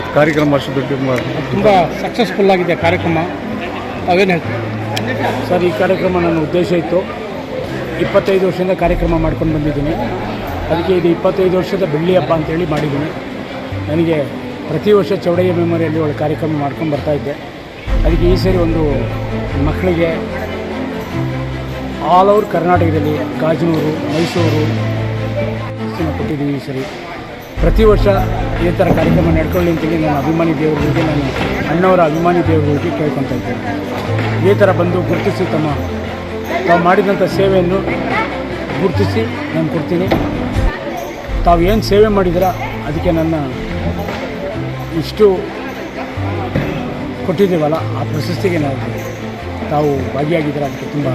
ಇವತ್ತು ಕಾರ್ಯಕ್ರಮ ಅಷ್ಟು ದೊಡ್ಡ ತುಂಬ ಸಕ್ಸಸ್ಫುಲ್ ಆಗಿದೆ ಕಾರ್ಯಕ್ರಮ. ಅವೇನು ಹೇಳ್ತೀವಿ? ಸರ್ ಈ ಕಾರ್ಯಕ್ರಮ ನನ್ನ ಉದ್ದೇಶ ಇತ್ತು. ಇಪ್ಪತ್ತೈದು ವರ್ಷದಿಂದ ಕಾರ್ಯಕ್ರಮ ಮಾಡ್ಕೊಂಡು ಬಂದಿದ್ದೀನಿ. ಅದಕ್ಕೆ ಇದು ಇಪ್ಪತ್ತೈದು ವರ್ಷದ ಬೆಳ್ಳಿ ಹಬ್ಬ ಅಂತೇಳಿ ಮಾಡಿದ್ದೀನಿ. ನನಗೆ ಪ್ರತಿ ವರ್ಷ ಚೌಡಯ್ಯ ಮೆಮೊರಿಯಲ್ಲಿ ಒಳ್ಳೆ ಕಾರ್ಯಕ್ರಮ ಮಾಡ್ಕೊಂಡು ಬರ್ತಾಯಿದ್ದೆ ಅದಕ್ಕೆ ಈ ಸರಿ ಒಂದು ಮಕ್ಕಳಿಗೆ ಆಲ್ ಓವರ್ ಕರ್ನಾಟಕದಲ್ಲಿ ಗಾಜನೂರು ಮೈಸೂರು ಕೊಟ್ಟಿದ್ದೀವಿ ಈ ಸರಿ. ಪ್ರತಿ ವರ್ಷ ಈ ಥರ ಕಾರ್ಯಕ್ರಮ ನಡ್ಕೊಳ್ಳಿ ಅಂತೇಳಿ ನಾನು ಅಭಿಮಾನಿ ದೇವರುಗಳಿಗೆ ನಾನು ಅಣ್ಣವರ ಅಭಿಮಾನಿ ದೇವರುಗಳಿಗೆ ಕೇಳ್ಕೊತಾ ಇದ್ದೇನೆ. ಈ ಥರ ಬಂದು ಗುರುತಿಸಿ ತಮ್ಮ ತಾವು ಮಾಡಿದಂಥ ಸೇವೆಯನ್ನು ಗುರುತಿಸಿ ನಾನು ಕೊಡ್ತೀನಿ. ತಾವು ಏನು ಸೇವೆ ಮಾಡಿದಿರ ಅದಕ್ಕೆ ನನ್ನ ಇಷ್ಟು ಕೊಟ್ಟಿದ್ದೀವಲ್ಲ ಆ ಪ್ರಶಸ್ತಿಗೆ ನಾವು ತಾವು ಭಾಗಿಯಾಗಿದ್ದೀರ ಅದಕ್ಕೆ ತುಂಬ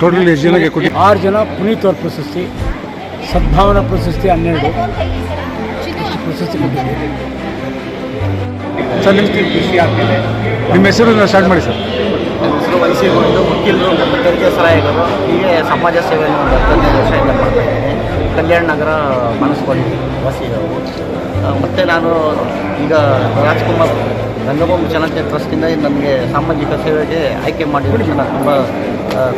ಟೋಟಲ್ ಎಷ್ಟು ಜನಕ್ಕೆ ಕೊಟ್ಟು ಆರು ಜನ ಪುನೀತ್ ಅವ್ರ ಪ್ರಶಸ್ತಿ ಸದ್ಭಾವನಾ ಪ್ರಶಸ್ತಿ ಹನ್ನೆರಡು. ಪ್ರಶಸ್ತಿ ಕೊಟ್ಟಿದ್ದೀವಿ ಸರ್, ನಿಮ್ಮ ಖುಷಿ ಆಗ್ತಿದೆ ನಿಮ್ಮ ಹೆಸರು ಸ್ಟಾರ್ಟ್ ಮಾಡಿ ಸರ್. ನನ್ನ ಹೆಸರು ವಹಿಸಿಕೊಂಡು ವಕೀಲರು ಮತ್ತು ತೆರಿಗೆ ಸಲಹೆಗಳು ಹೀಗೆ ಸಮಾಜ ಸೇವೆಯನ್ನು ಹತ್ತೈದು ವರ್ಷದಿಂದ ಮಾಡ್ತಾ ಇದ್ದೀನಿ. ಕಲ್ಯಾಣ ನಗರ ಮನಸ್ಕೊಡಿ ವಾಸಿಗಳು ಮತ್ತು ನಾನು ಈಗ ರಾಜ್ಕುಮಾರ್ ರಂಗಭೂಮಿ ಚಲನಚಿತ್ರ ಟ್ರಸ್ಟಿಂದ ನನಗೆ ಸಾಮಾಜಿಕ ಸೇವೆಗೆ ಆಯ್ಕೆ ಮಾಡಿದ್ರು ನನಗೆ ತುಂಬ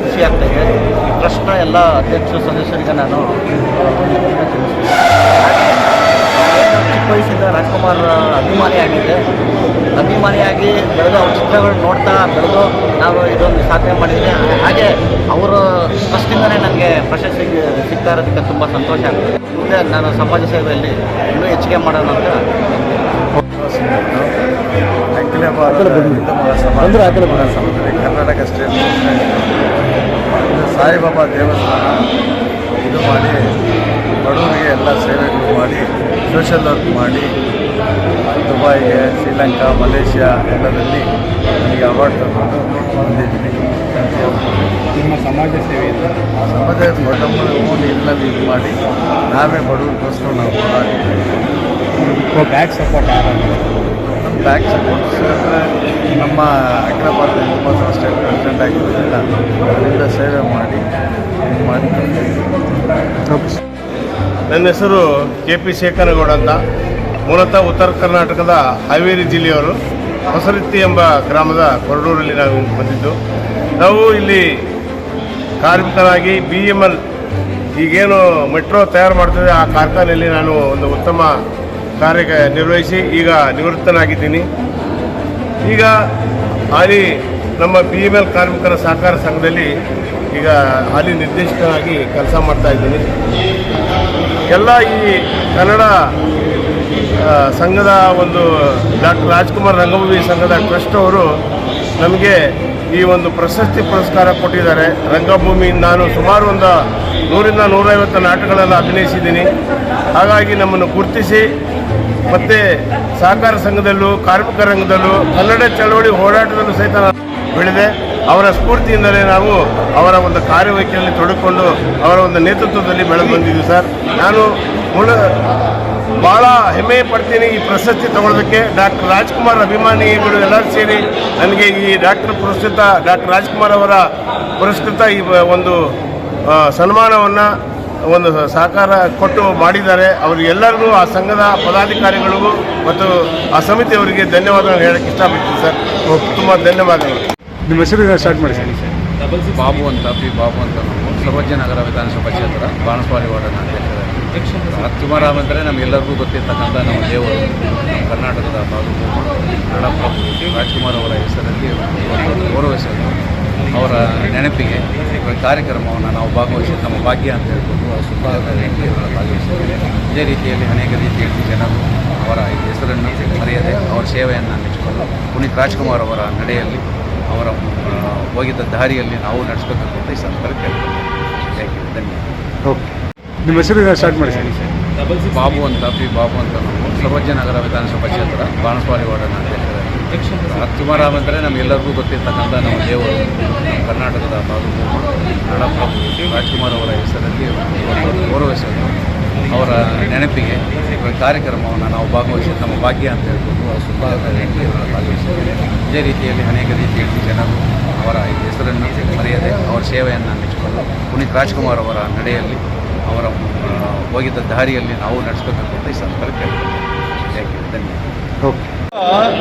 ಖುಷಿ ಆಗ್ತಾಯಿದೆ ಈ ಟ್ರಸ್ಟ್ನ ಎಲ್ಲ ಅಧ್ಯಕ್ಷ ಸದಸ್ಯರಿಗೆ ನಾನು ತಿಳಿಸ್ತೀನಿ. ಚಿಕ್ಕ ವಯಸ್ಸಿಂದ ರಾಜ್ಕುಮಾರ್ ಅಭಿಮಾನಿಯಾಗಿದ್ದೆ ಅಭಿಮಾನಿಯಾಗಿ ಬೆಳೆದು ಅವ್ರ ಚಿತ್ರಗಳು ನೋಡ್ತಾ ಬೆಳೆದು ನಾವು ಇದೊಂದು ಸಾಧನೆ ಮಾಡಿದ್ದೆ ಹಾಗೆ ಅವರು ಫಸ್ಟಿಂದಲೇ ನನಗೆ ಪ್ರಶಸ್ತಿ ಸಿಗ್ತಾ ಇರೋದಕ್ಕೆ ತುಂಬ ಸಂತೋಷ ಆಗ್ತದೆ ಮುಂದೆ ನಾನು ಸಮಾಜ ಸೇವೆಯಲ್ಲಿ ಇನ್ನೂ ಹೆಚ್ಚಿಗೆ ಮಾಡೋಣ ಅಂತ ಅಖಿಲ ಭಾರತ ಹಿಂದೂ ಮಹಾಸಭಾ ಸಮಿತಿ ಕರ್ನಾಟಕ ಸ್ಟೇಟ್ ಸಾಯಿಬಾಬಾ ದೇವಸ್ಥಾನ ಇದು ಮಾಡಿ ಬಡವರಿಗೆ ಎಲ್ಲ ಸೇವೆಗಳು ಮಾಡಿ ಸೋಷಲ್ ವರ್ಕ್ ಮಾಡಿ ದುಬೈಗೆ ಶ್ರೀಲಂಕಾ ಮಲೇಷ್ಯಾ ಎಲ್ಲದಲ್ಲಿ ನನಗೆ ಅವಾರ್ಡ್ ತಗೊಂಡು ಬಂದಿದ್ದೀನಿ ನಿಮ್ಮ ಸಮಾಜ ಸೇವೆ ಸಮಾಜ ಓನ್ ಇಲ್ಲಲ್ಲಿ ಇದು ಮಾಡಿ ನಾವೇ ಬಡವರಿಗೋಸ್ಕರ ನಾವು ಹೋರಾಡಿದ್ದೀವಿ. ಬ್ಯಾಕ್ ಸಪೋರ್ಟ್ ನಮ್ಮ ಬ್ಯಾಕ್ ಸಪೋರ್ಟ್ಸ್ ನಮ್ಮ ಅಖಿಲ ಭಾರತ ಸ್ಟೇಟ್ ಪ್ರೆಸಿಡೆಂಟ್ ಆಗಿರೋದ್ರಿಂದ ಅದರಿಂದ ಸೇವೆ ಮಾಡಿ ಇದು ಮಾಡಿ ನನ್ನ ಹೆಸರು ಕೆ ಪಿ ಶೇಖರಗೌಡ ಅಂತ. ಮೂಲತಃ ಉತ್ತರ ಕರ್ನಾಟಕದ ಹಾವೇರಿ ಜಿಲ್ಲೆಯವರು. ಹೊಸರಿತ್ತಿ ಎಂಬ ಗ್ರಾಮದ ಕೊರಡೂರಲ್ಲಿ ನಾವು ಬಂದಿದ್ದು. ನಾವು ಇಲ್ಲಿ ಕಾರ್ಮಿಕರಾಗಿ ಬಿ ಎಂ ಎಲ್ ಈಗೇನು ಮೆಟ್ರೋ ತಯಾರು ಮಾಡ್ತದೆ, ಆ ಕಾರ್ಖಾನೆಯಲ್ಲಿ ನಾನು ಒಂದು ಉತ್ತಮ ಕಾರ್ಯ ನಿರ್ವಹಿಸಿ ಈಗ ನಿವೃತ್ತನಾಗಿದ್ದೀನಿ. ಈಗ ಹಾಲಿ ನಮ್ಮ ಬಿ ಎಂ ಎಲ್ ಕಾರ್ಮಿಕರ ಸಹಕಾರ ಸಂಘದಲ್ಲಿ ಈಗ ಹಾಲಿ ನಿರ್ದೇಶಕನಾಗಿ ಕೆಲಸ ಮಾಡ್ತಾ ಇದ್ದೀನಿ. ಎಲ್ಲ ಈ ಕನ್ನಡ ಸಂಘದ ಒಂದು ಡಾಕ್ಟರ್ ರಾಜ್ಕುಮಾರ್ ರಂಗಭೂಮಿ ಸಂಘದ ಟ್ರಸ್ಟ್ ಅವರು ನಮಗೆ ಈ ಒಂದು ಪ್ರಶಸ್ತಿ ಪುರಸ್ಕಾರ ಕೊಟ್ಟಿದ್ದಾರೆ. ರಂಗಭೂಮಿ ನಾನು ಸುಮಾರು ಒಂದು ನೂರಿಂದ ನೂರೈವತ್ತು ನಾಟಕಗಳನ್ನು ಅಭಿನಯಿಸಿದ್ದೀನಿ. ಹಾಗಾಗಿ ನಮ್ಮನ್ನು ಗುರುತಿಸಿ, ಮತ್ತು ಸಹಕಾರ ಸಂಘದಲ್ಲೂ, ಕಾರ್ಮಿಕ ರಂಗದಲ್ಲೂ, ಕನ್ನಡ ಚಳವಳಿ ಹೋರಾಟದಲ್ಲೂ ಸಹಿತ ನಾನು ಬೆಳೆದೆ. ಅವರ ಸ್ಫೂರ್ತಿಯಿಂದಲೇ ನಾವು ಅವರ ಒಂದು ಕಾರ್ಯವೈಖರಿಯಲ್ಲಿ ತೊಡಕೊಂಡು ಅವರ ಒಂದು ನೇತೃತ್ವದಲ್ಲಿ ಬೆಳೆದು ಬಂದಿದ್ದೀವಿ ಸರ್. ನಾನು ಮುಳ ಭಾಳ ಹೆಮ್ಮೆ ಪಡ್ತೀನಿ ಈ ಪ್ರಶಸ್ತಿ ತಗೊಳ್ಳೋದಕ್ಕೆ ಡಾಕ್ಟರ್ ರಾಜ್ಕುಮಾರ್ ಅಭಿಮಾನಿಗಳು ಎಲ್ಲರೂ ಸೇರಿ ನನಗೆ ಈ ಡಾಕ್ಟರ್ ಪುರಸ್ಕೃತ ಡಾಕ್ಟರ್ ರಾಜ್ಕುಮಾರ್ ಅವರ ಪುರಸ್ಕೃತ ಈ ಒಂದು ಸನ್ಮಾನವನ್ನು ಒಂದು ಸಹಕಾರ ಕೊಟ್ಟು ಮಾಡಿದ್ದಾರೆ. ಅವರಿಗೆಲ್ಲರಿಗೂ ಆ ಸಂಘದ ಪದಾಧಿಕಾರಿಗಳಿಗೂ ಮತ್ತು ಆ ಸಮಿತಿಯವರಿಗೆ ಧನ್ಯವಾದಗಳನ್ನು ಹೇಳಕ್ಕೆ ಇಷ್ಟಪಡ್ತೀನಿ ಸರ್. ತುಂಬ ಧನ್ಯವಾದಗಳು. ನಿಮ್ಮ ಹೆಸರು ಸ್ಟಾರ್ಟ್ ಮಾಡಿ. ಸರ್ ಬಾಬು ಅಂತ ಪಿ ಬಾಬು ಅಂತ ನಾವು ಸರ್ವಜ್ಞ ನಗರ ವಿಧಾನಸಭಾ ಕ್ಷೇತ್ರ ಬಾಣಸ್ವಾಡಿ ವಾರ್ಡ್ ಅಧ್ಯಕ್ಷರಾಗಿ. ರಾಜ್ಕುಮಾರ್ ಅಂದರೆ ನಮಗೆಲ್ಲರಿಗೂ ಗೊತ್ತಿರ್ತಕ್ಕಂಥ ನಮ್ಮ ದೇವರು ನಮ್ಮ ಕರ್ನಾಟಕದ ಬಾಬು ನಡಪ್ರಭು ರಾಜ್ಕುಮಾರ್ ಅವರ ಹೆಸರಲ್ಲಿ ಗೌರವ ಗೌರವಿಸೋದು ಅವರ ನೆನಪಿಗೆ ಈ ಕಾರ್ಯಕ್ರಮವನ್ನು ನಾವು ಭಾಗವಹಿಸಿ ನಮ್ಮ ಭಾಗ್ಯ ಅಂತ ಹೇಳ್ಕೊಂಡು ಆ ಅವರ ಭಾಗವಹಿಸಿದ್ದೇವೆ. ಇದೇ ರೀತಿಯಲ್ಲಿ ಅನೇಕ ರೀತಿಯಲ್ಲಿ ಜನರು ಅವರ ಹೆಸರನ್ನು ಮರೆಯದೆ ಅವರ ಸೇವೆಯನ್ನು ನೆಚ್ಚಿಕೊಂಡು ಪುನೀತ್ ರಾಜ್ಕುಮಾರ್ ಅವರ ನಡೆಯಲ್ಲಿ ಅವರ ಹೋಗಿದ್ದ ದಾರಿಯಲ್ಲಿ ನಾವು ನಡೆಸ್ಬೇಕಂತ ಅಂತ ಈ ಸಂದರ್ಭ ಯು ಧನ್ಯವಾದ. ಓಕೆ ನಿಮ್ಮ ಹೆಸರು ಸ್ಟಾರ್ಟ್ ಮಾಡಿ ಸರ್. ಬಾಬು ಅಂತ ಪಿ ಬಾಬು ಅಂತ ನಾವು ಸರ್ವಜ್ಞ ನಗರ ವಿಧಾನಸಭಾ ಕ್ಷೇತ್ರ ಬಾಣಸ್ವಾಡಿ ವಾರ್ಡನ ರಾಜ್ಕುಮಾರ್ ಅಂದರೆ ನಮಗೆಲ್ಲರಿಗೂ ಗೊತ್ತಿರ್ತಕ್ಕಂಥ ನಮ್ಮ ದೇವರು ನಮ್ಮ ಕರ್ನಾಟಕದ ಬಾಬು ನಡಪ್ರಭು ರಾಜ್ಕುಮಾರ್ ಅವರ ಹೆಸರಲ್ಲಿ ಗೌರವಿಸೋದು ಅವರ ನೆನಪಿಗೆ ಕಾರ್ಯಕ್ರಮವನ್ನು ನಾವು ಭಾಗವಹಿಸಿ ನಮ್ಮ ಭಾಗ್ಯ ಅಂತ ಹೇಳ್ಕೊಂಡು ಆ ಸುಖದಲ್ಲಿ ಭಾಗವಹಿಸಿದ್ದೇವೆ. ಇದೇ ರೀತಿಯಲ್ಲಿ ಅನೇಕ ರೀತಿಯಲ್ಲಿ ಜನರು ಅವರ ಹೆಸರನ್ನು ಮರೆಯದೆ ಅವರ ಸೇವೆಯನ್ನು ಮೆಚ್ಚಿಕೊಂಡು ಪುನೀತ್ ರಾಜ್ಕುಮಾರ್ ಅವರ ನಡೆಯಲ್ಲಿ ಅವರ ಹೋಗಿದ್ದ ದಾರಿಯಲ್ಲಿ ನಾವು ನಡೆಸ್ಬೇಕಂತ ಈ ಸಂದರ್ಭ ಕೇಳ್ಕೊಳ್ತೀನಿ ಧನ್ಯವಾದ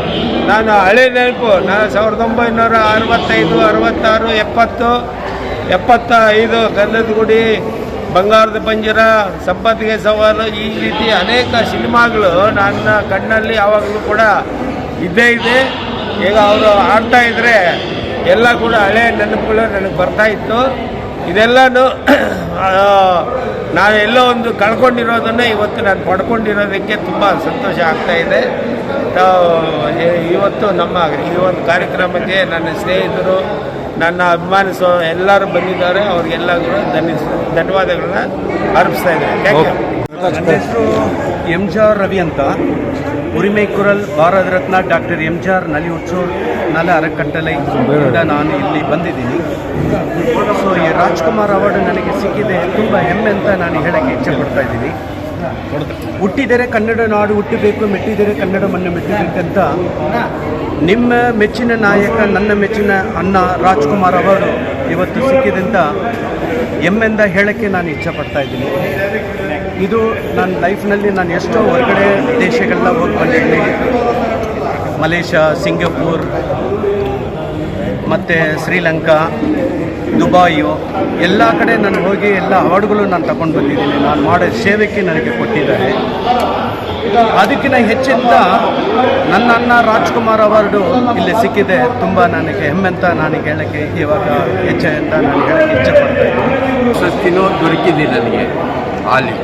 ನಾನು ಹಳೆ ನೆನಪು, ನಾನು ಸಾವಿರದ ಒಂಬೈನೂರ ಅರವತ್ತೈದು, ಅರವತ್ತಾರು, ಎಪ್ಪತ್ತು ಎಪ್ಪತ್ತ ಐದು ಗಂಧದ ಗುಡಿ ಬಂಗಾರದ ಪಂಜರ, ಸಂಪತ್ತಿಗೆ ಸವಾಲು, ಈ ರೀತಿ ಅನೇಕ ಸಿನಿಮಾಗಳು ನನ್ನ ಕಣ್ಣಲ್ಲಿ ಯಾವಾಗಲೂ ಕೂಡ ಇದ್ದೇ ಇದೆ. ಈಗ ಅವರು ಆಡ್ತಾ ಇದ್ದರೆ ಎಲ್ಲ ಕೂಡ ಹಳೆ ನೆನಪುಗಳು ನನಗೆ ಬರ್ತಾ ಇತ್ತು. ಇದೆಲ್ಲನೂ ನಾವೆಲ್ಲೋ ಎಲ್ಲೋ ಒಂದು ಕಳ್ಕೊಂಡಿರೋದನ್ನು ಇವತ್ತು ನಾನು ಪಡ್ಕೊಂಡಿರೋದಕ್ಕೆ ತುಂಬ ಸಂತೋಷ ಆಗ್ತಾ ಇದೆ. ಇವತ್ತು ನಮ್ಮ, ಈ ಒಂದು ಕಾರ್ಯಕ್ರಮಕ್ಕೆ ನನ್ನ ಸ್ನೇಹಿತರು ನನ್ನ ಅಭಿಮಾನಿಸೋ ಎಲ್ಲರೂ ಬಂದಿದ್ದಾರೆ ಅವ್ರಿಗೆಲ್ಲರೂ ಧನ್ಯ ಧನ್ಯವಾದಗಳನ್ನ ಅರ್ಪಿಸ್ತಾ ಇದ್ದಾರೆ ಎಂ ಜಿ ಆರ್ ರವಿ ಅಂತ. Urimai Kural Bharat Ratna doctor M G R ನಲಿ ಉಚ್ಚೂರ್ ನಲ ಅರಕಟ್ಟಲೈ ನಾನು ಇಲ್ಲಿ ಬಂದಿದ್ದೀನಿ. ಸೊ ಈ ರಾಜ್ಕುಮಾರ್ ಅವಾರ್ಡ್ ನನಗೆ ಸಿಕ್ಕಿದೆ. ತುಂಬ ಹೆಮ್ಮೆ ಅಂತ ನಾನು ಹೇಳಕ್ಕೆ ಇಚ್ಛೆ ಪಡ್ತಾ ಇದ್ದೀನಿ. ಹುಟ್ಟಿದರೆ ಕನ್ನಡ ನಾಡು ಹುಟ್ಟಬೇಕು, ಮೆಟ್ಟಿದರೆ ಕನ್ನಡ ಮಣ್ಣು ಮೆಟ್ಟಬೇಕಂತ ನಿಮ್ಮ ಮೆಚ್ಚಿನ ನಾಯಕ, ನನ್ನ ಮೆಚ್ಚಿನ ಅಣ್ಣ ರಾಜ್ಕುಮಾರ್ ಅವರು ಇವತ್ತು ಸಿಕ್ಕಿದಂತ ಹೆಮ್ಮೆಂದ ಹೇಳಕ್ಕೆ ನಾನು ಇಚ್ಛಪಡ್ತಾ ಇದ್ದೀನಿ. ಇದು ನನ್ನ ಲೈಫ್ನಲ್ಲಿ ನಾನು ಎಷ್ಟೋ ಹೊರಗಡೆ ದೇಶಗಳನ್ನ ಹೋಗಿ ಬಂದಿದ್ದೀನಿ ಮಲೇಷ್ಯಾ, ಸಿಂಗಾಪುರ್, ಮತ್ತು ಶ್ರೀಲಂಕಾ ದುಬಾಯು ಎಲ್ಲ ಕಡೆ ನಾನು ಹೋಗಿ ಎಲ್ಲ ಅವಾರ್ಡ್ಗಳು ನಾನು ತಗೊಂಡು ಬಂದಿದ್ದೀನಿ. ನಾನು ಮಾಡೋ ಸೇವೆಗೆ ನನಗೆ ಕೊಟ್ಟಿದ್ದಾರೆ. ಅದಕ್ಕಿಂತ ಹೆಚ್ಚಿಂದ ನನ್ನ ಅಣ್ಣ ರಾಜ್ಕುಮಾರ್ ಅವಾರ್ಡು ಇಲ್ಲಿ ಸಿಕ್ಕಿದೆ. ತುಂಬ ನನಗೆ ಹೆಮ್ಮೆ ಅಂತ ನಾನು ಹೇಳಕ್ಕೆ ಇವಾಗ ಹೆಚ್ಚೆ ಅಂತ ನಾನು ಹೇಳಕ್ಕೆ ಇಚ್ಛೆ ಪಡ್ತಾ ಇದ್ದೀನಿ. ಪ್ರಶಸ್ತಿನೂ ದೊರಕಿದೆ ನನಗೆ. ಅಲ್ಲಿ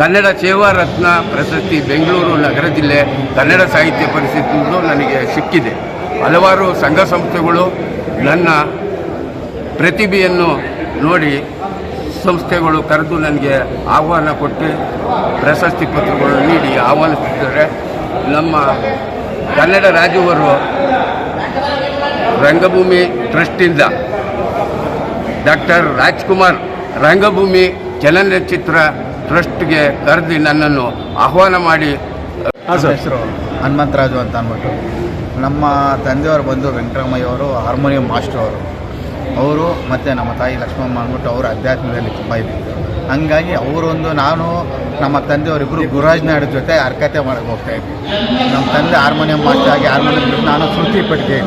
ಕನ್ನಡ ಸೇವಾ ರತ್ನ ಪ್ರಶಸ್ತಿ ಬೆಂಗಳೂರು ನಗರ ಜಿಲ್ಲೆ ಕನ್ನಡ ಸಾಹಿತ್ಯ ಪರಿಷತ್ತಿಂದ ನನಗೆ ಸಿಕ್ಕಿದೆ. ಹಲವಾರು ಸಂಘ ಸಂಸ್ಥೆಗಳು ನನ್ನ ಪ್ರತಿಭೆಯನ್ನು ನೋಡಿ ಸಂಸ್ಥೆಗಳು ಕರೆದು ನನಗೆ ಆಹ್ವಾನ ಕೊಟ್ಟು ಪ್ರಶಸ್ತಿ ಪತ್ರಗಳು ನೀಡಿ ಆಹ್ವಾನಿಸುತ್ತಿದ್ದಾರೆ ನಮ್ಮ ಕನ್ನಡ ರಾಜ್ಯವರು ರಂಗಭೂಮಿ ಟ್ರಸ್ಟಿಂದ ಡಾಕ್ಟರ್ ರಾಜ್ಕುಮಾರ್ ರಂಗಭೂಮಿ ಚಲನಚಿತ್ರ ಟ್ರಸ್ಟ್ಗೆ ಕರೆದು ನನ್ನನ್ನು ಆಹ್ವಾನ ಮಾಡಿ. ಹೆಸರು ಹನುಮಂತರಾಜು ಅಂತ ಅಂದ್ಬಿಟ್ಟು ನಮ್ಮ ತಂದೆಯವರು ಬಂದು ವೆಂಕಟರಮಯ್ಯವರು ಹಾರ್ಮೋನಿಯಂ ಮಾಸ್ಟರ್ ಅವರು. ಅವರು ಮತ್ತು ನಮ್ಮ ತಾಯಿ ಲಕ್ಷ್ಮಮ್ಮ ಅಂದ್ಬಿಟ್ಟು ಅವರು ಅಧ್ಯಾತ್ಮದಲ್ಲಿ ತುಂಬ ಇದ್ದಿದ್ದು. ಹಂಗಾಗಿ ಅವರೊಂದು ನಾನು, ನಮ್ಮ ತಂದೆಯವರಿಬ್ಬರು ಗುರುರಾಜ್ ನಾಯ್ಡು ಜೊತೆ ಅರ್ಕತೆ ಮಾಡಕ್ಕೆ ಹೋಗ್ತಾ ಇದ್ವಿ. ನಮ್ಮ ತಂದೆ ಹಾರ್ಮೋನಿಯಂ ಮಾಸ್ಟರ್ ಆಗಿ ಹಾರ್ಮೋನಿಯಂ ನಾನು ಶ್ರುತಿ ಪೆಟ್ಟಿಗೆ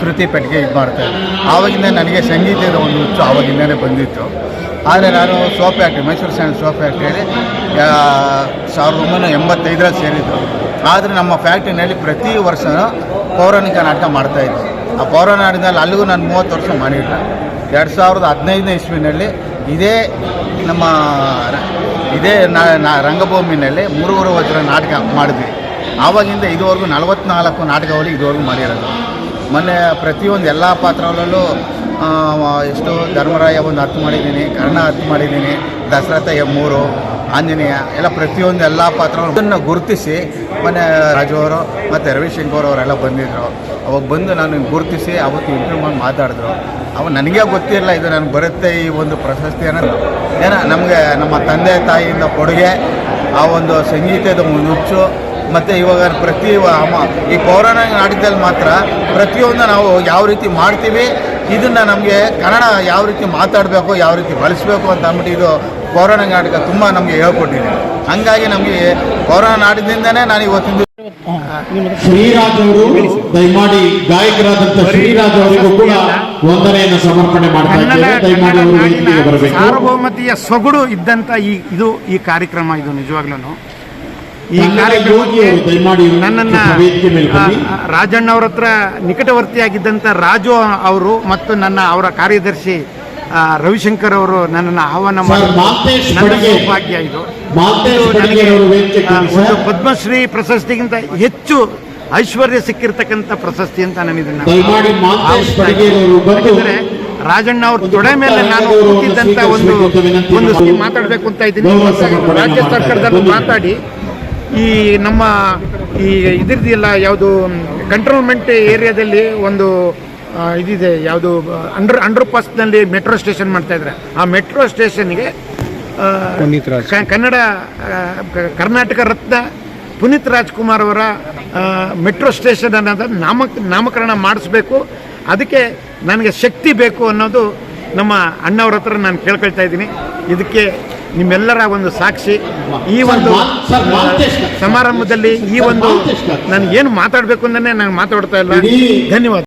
ಶ್ರುತಿ ಪೆಟ್ಟಿಗೆ ಇದು ಮಾಡ್ತಾಯಿದ್ದೆ ಆವಾಗಿಂದ ನನಗೆ ಸಂಗೀತದ ಒಂದು ಹುಚ್ಚು ಆವಾಗಿಂದನೇ ಬಂದಿತ್ತು. ಆದರೆ ನಾನು sofa factory Mysore sand soap ಫ್ಯಾಕ್ಟ್ರಿಯಲ್ಲಿ ಸಾವಿರದ ಒಂಬೈನೂರ ಎಂಬತ್ತೈದರಲ್ಲಿ ಸೇರಿದ್ದು. ಆದರೆ ನಮ್ಮ ಫ್ಯಾಕ್ಟ್ರಿನಲ್ಲಿ ಪ್ರತಿ ವರ್ಷವೂ ಪೌರಾಣಿಕ ನಾಟಕ ಮಾಡ್ತಾಯಿದ್ದೆ ಆ ಪೌರನಾಡಿನಲ್ಲಿ ಅಲ್ಲಿಗೂ ನಾನು ಮೂವತ್ತು ವರ್ಷ ಮಾಡಿಲ್ಲ. ಎರಡು ಸಾವಿರದ ಹದಿನೈದನೇ ಇಸ್ವಿನಲ್ಲಿ ಇದೇ ನಮ್ಮ ಇದೇ ನಾ- ರಂಗಭೂಮಿನಲ್ಲಿ ಮೂರುವರೆ ವಜ್ರ ನಾಟಕ ಮಾಡಿದ್ವಿ. ಆವಾಗಿಂದ ಇದುವರೆಗೂ ನಲವತ್ನಾಲ್ಕು ನಾಟಕಗಳು ಇದುವರೆಗೂ ಮಾಡಿರೋದು. ಮೊನ್ನೆ ಪ್ರತಿಯೊಂದು ಎಲ್ಲ ಪಾತ್ರಗಳಲ್ಲೂ ಎಷ್ಟು ಧರ್ಮರಾಯ ಒಂದು ಅರ್ಥ ಮಾಡಿದ್ದೀನಿ, ಕರ್ಣ ಅರ್ಥ ಮಾಡಿದ್ದೀನಿ ದಶರಥ ಮೂರು, ಆಂಜನೇಯ, ಎಲ್ಲ ಪ್ರತಿಯೊಂದು ಎಲ್ಲ ಪಾತ್ರವನ್ನು ಗುರುತಿಸಿ ಮೊನ್ನೆ ರಾಜು ಅವರು ಮತ್ತು ರವಿಶಂಕರ್ ಅವರೆಲ್ಲ ಬಂದಿದ್ದರು ಅವಾಗ ಬಂದು ನಾನು ಗುರುತಿಸಿ ಅವತ್ತು ಇಂಟರ್ವ್ಯೂ ಮಾಡಿ ಮಾತಾಡಿದ್ರು. ಅವಾಗ ನನಗೆ ಗೊತ್ತಿಲ್ಲ ಇದು ನನಗೆ ಬರುತ್ತೆ ಈ ಒಂದು ಪ್ರಶಸ್ತಿ ಅನ್ನೋದು. ಏನೋ, ನಮಗೆ ನಮ್ಮ ತಂದೆ ತಾಯಿಯಿಂದ ಕೊಡುಗೆ, ಆ ಒಂದು ಸಂಗೀತದ ಹುಚ್ಚು ಮತ್ತು ಇವಾಗ ಪ್ರತಿ ಈ ಪೌರಾಣಿಕ ನಾಟಕದಲ್ಲಿ ಮಾತ್ರ ಪ್ರತಿಯೊಂದು ನಾವು ಯಾವ ರೀತಿ ಮಾಡ್ತೀವಿ ಇದನ್ನು ನಮಗೆ ಕನ್ನಡ ಯಾವ ರೀತಿ ಮಾತಾಡಬೇಕು ಯಾವ ರೀತಿ ಬಳಸಬೇಕು ಅಂತ ಅಂದ್ಬಿಟ್ಟು ಇದು ಕೊರೋನಾ ನಾಟಕ ತುಂಬ ನಮಗೆ ಹೇಳ್ಕೊಟ್ಟಿದೆ. ಹಂಗಾಗಿ ನಮಗೆ ಕೊರೋನಾ ನಾಟಕದಿಂದನೇ ನಾನು ಇವತ್ತಿನ ಶ್ರೀರಾಜ್ ಅವರು ದಯಮಾಡಿ ಗಾಯಕರಾದಂತ ಶ್ರೀರಾಜ್ ಅವರಿಗೂ ಕೂಡ ವಂದನೆಯನ್ನು ಸಮರ್ಪಣೆ ಮಾಡ್ತಾ ಇದ್ದೇವೆ. ದಯಮಾಡಿ ಅವರು ಬರಬೇಕು. ಸಾರ್ವಭೌಮತೆಯ ಸೊಗಡು ಇದ್ದಂತ ಈ ಇದು ಈ ಕಾರ್ಯಕ್ರಮ ಇದು ನಿಜವಾಗ್ಲೂ ಈ ನನ್ನನ್ನು ರಾಜಣ್ಣ ಅವ್ರ ಹತ್ರ ನಿಕಟವರ್ತಿಯಾಗಿದ್ದಂಥ ರಾಜು ಅವರು ಮತ್ತು ನನ್ನ ಅವರ ಕಾರ್ಯದರ್ಶಿ ರವಿಶಂಕರ್ ಅವರು ನನ್ನನ್ನು ಆಹ್ವಾನ ಮಾಡಿ. ಸೌಭಾಗ್ಯ ಇದು. ಒಂದು ಪದ್ಮಶ್ರೀ ಪ್ರಶಸ್ತಿಗಿಂತ ಹೆಚ್ಚು ಐಶ್ವರ್ಯ ಸಿಕ್ಕಿರ್ತಕ್ಕಂಥ ಪ್ರಶಸ್ತಿ ಅಂತ ನಾನು ಇದನ್ನ ಯಾಕಂದ್ರೆ ರಾಜಣ್ಣ ಅವ್ರ ತೊಡೆ ಮೇಲೆ ನಾನು ಕೂತಿದ್ದಂತ ಒಂದು ಒಂದು. ಮಾತಾಡಬೇಕು ಅಂತ ಇದ್ದೀನಿ. ರಾಜ್ಯ ಸರ್ಕಾರದಲ್ಲಿ ಮಾತಾಡಿ. ಈ ನಮ್ಮ ಈ ಇದಿರದಿಲ್ಲ ಯಾವುದು ಕಂಟ್ರೋಲ್ಮೆಂಟ್ ಏರಿಯಾದಲ್ಲಿ ಒಂದು ಇದಿದೆ ಯಾವುದು ಅಂಡರ್ ಅಂಡರ್ ಪಾಸ್ನಲ್ಲಿ ಮೆಟ್ರೋ ಸ್ಟೇಷನ್ ಮಾಡ್ತಾ ಇದ್ದಾರೆ. ಆ ಮೆಟ್ರೋ ಸ್ಟೇಷನ್ಗೆ ಆ, ಪುನೀತ್ ರಾಜ್. ಕನ್ನಡ ಕರ್ನಾಟಕ ರತ್ನ ಪುನೀತ್ ರಾಜ್ಕುಮಾರ್ ಅವರ ಮೆಟ್ರೋ ಸ್ಟೇಷನ್ ಅನ್ನೋದು ನಾಮ ನಾಮಕರಣ ಮಾಡಿಸ್ಬೇಕು. ಅದಕ್ಕೆ ನನಗೆ ಶಕ್ತಿ ಬೇಕು ಅನ್ನೋದು ನಮ್ಮ ಅಣ್ಣವ್ರ ಹತ್ರ ನಾನು ಕೇಳ್ಕೊಳ್ತಾ ಇದ್ದೀನಿ. ಇದಕ್ಕೆ ನಿಮ್ಮೆಲ್ಲರ ಒಂದು ಸಾಕ್ಷಿ ಈ ಒಂದು ಸಮಾರಂಭದಲ್ಲಿ ಈ ಒಂದು ನನಗೇನು ನಾನು ಏನು ಮಾತಾಡಬೇಕು ಅನ್ನೇ ನಾನು ಮಾತಾಡ್ತಾ ಇಲ್ಲ. ಧನ್ಯವಾದ.